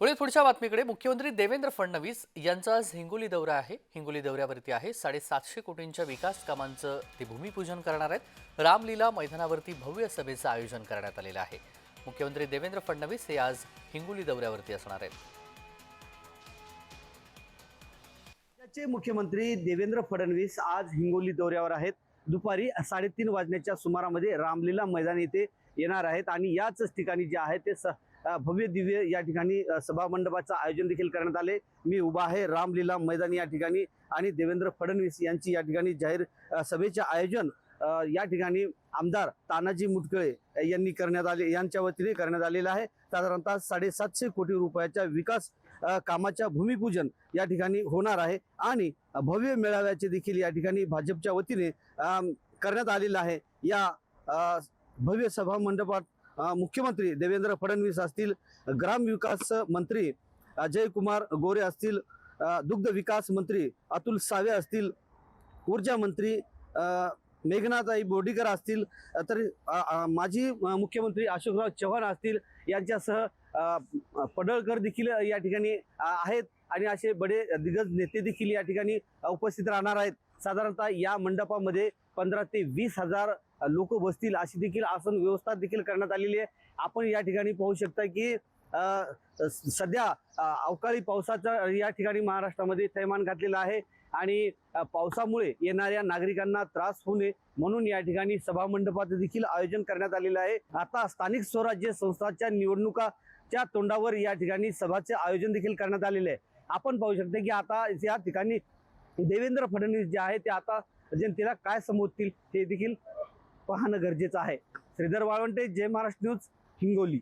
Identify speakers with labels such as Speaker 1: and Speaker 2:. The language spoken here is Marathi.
Speaker 1: पुढे पुढच्या बातमीकडे मुख्यमंत्री देवेंद्र फडणवीस यांचा आज हिंगोली दौरा आहे. हिंगोली दौऱ्यावरती आहे. साडेसातशे कोटींच्या विकास कामांचं ते भूमिपूजन करणार आहेत. रामलीला मैदानावरती भव्य सभेचं आयोजन करण्यात आलेलं आहे. मुख्यमंत्री देवेंद्र फडणवीस हे आज हिंगोली दौऱ्यावरती असणार आहेत.
Speaker 2: राज्याचे मुख्यमंत्री देवेंद्र फडणवीस आज हिंगोली दौऱ्यावर आहेत. दुपारी साडेतीन वाजण्याच्या सुमारामध्ये रामलीला मैदान येथे येणार आहेत आणि याच ठिकाणी जे आहे ते स भव्य दिव्य या ठिकाणी सभामंडपाचं आयोजन देखील करण्यात आले. मी उभा आहे रामलीला मैदान या ठिकाणी आणि देवेंद्र फडणवीस यांची या ठिकाणी जाहीर सभेचे आयोजन या ठिकाणी आमदार तानाजी मुटकळे यांनी करण्यात आले यांच्या वतीने करण्यात आलेलं आहे. साधारणतः साडेसातशे कोटी रुपयाच्या विकास कामाच्या भूमिपूजन या ठिकाणी होणार आहे आणि भव्य मेळाव्याचे देखील या ठिकाणी भाजपच्या वतीने करण्यात आलेलं आहे. या भव्य सभा मंडपात मुख्यमंत्री देवेंद्र फडणवीस असतील ग्रामविकास मंत्री अजय कुमार गोरे असतील दुग्ध विकास मंत्री अतुल सावे असतील ऊर्जा मंत्री मेघनाथाई बोर्डीकर असतील तर माजी मुख्यमंत्री अशोकराव चव्हाण असतील यांच्यासह पडळकर देखील या ठिकाणी आहेत आणि असे बडे दिग्गज नेते देखील या ठिकाणी उपस्थित राहणार आहेत. साधारणतः या मंडपामध्ये पंधरा ते वीस हजार लोक बसतील अशी देखील आसन व्यवस्था देखील करण्यात आलेली आहे. आपण या ठिकाणी पाहू शकता की सध्या अवकाळी पावसाचा या ठिकाणी महाराष्ट्रामध्ये थैमान घातलेला आहे आणि पावसामुळे येणाऱ्या नागरिकांना त्रास होऊ नये म्हणून या ठिकाणी सभामंडपाचं देखील आयोजन करण्यात आलेलं आहे. आता स्थानिक स्वराज्य संस्थाच्या निवडणुकाच्या तोंडावर या ठिकाणी सभाचे आयोजन देखील करण्यात आलेले आहे. आपण पाहू शकता की आता या ठिकाणी देवेंद्र फडणवीस जे आहे ते आता जनतेला काय समोरतील हे देखील पाहणं गरजेचं आहे. श्रीधर वाळवंटे जय महाराष्ट्र न्यूज हिंगोली.